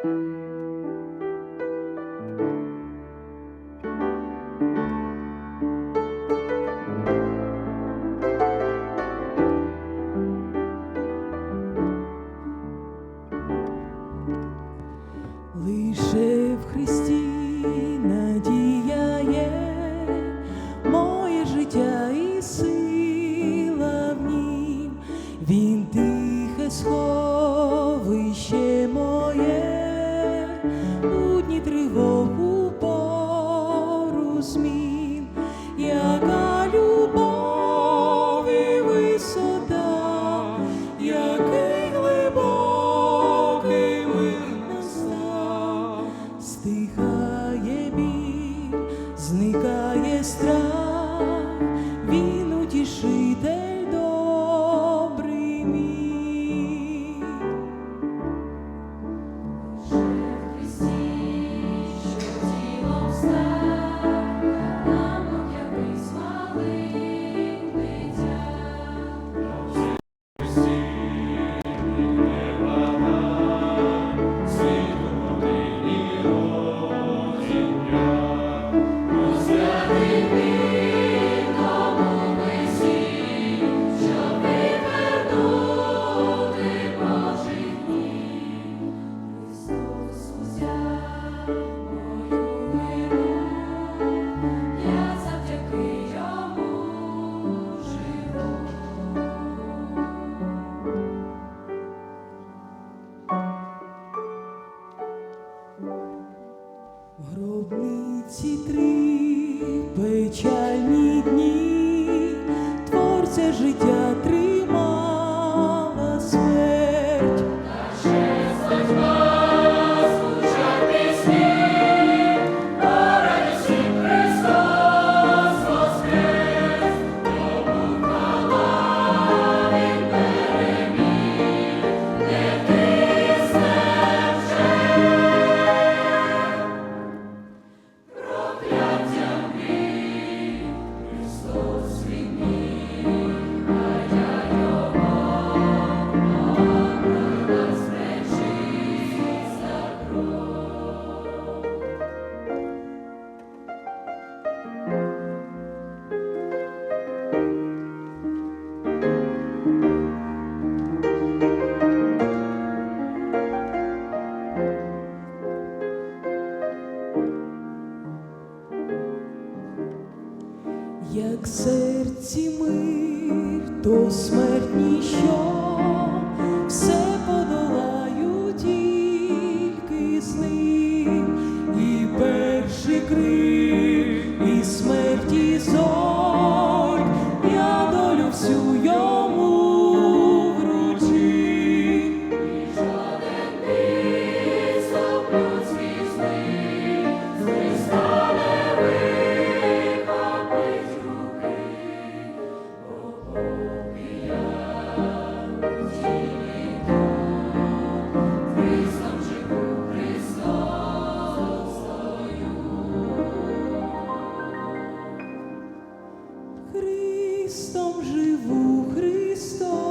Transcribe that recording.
Лише в Христі надія моє життя і сила в нім, він тихе сховище моє, nuestra Гробниці три печальні дні, творця життя тримала Як серці мир, то смерть ніщо, все подолаю тільки з і перший крик, Христом живу, Христом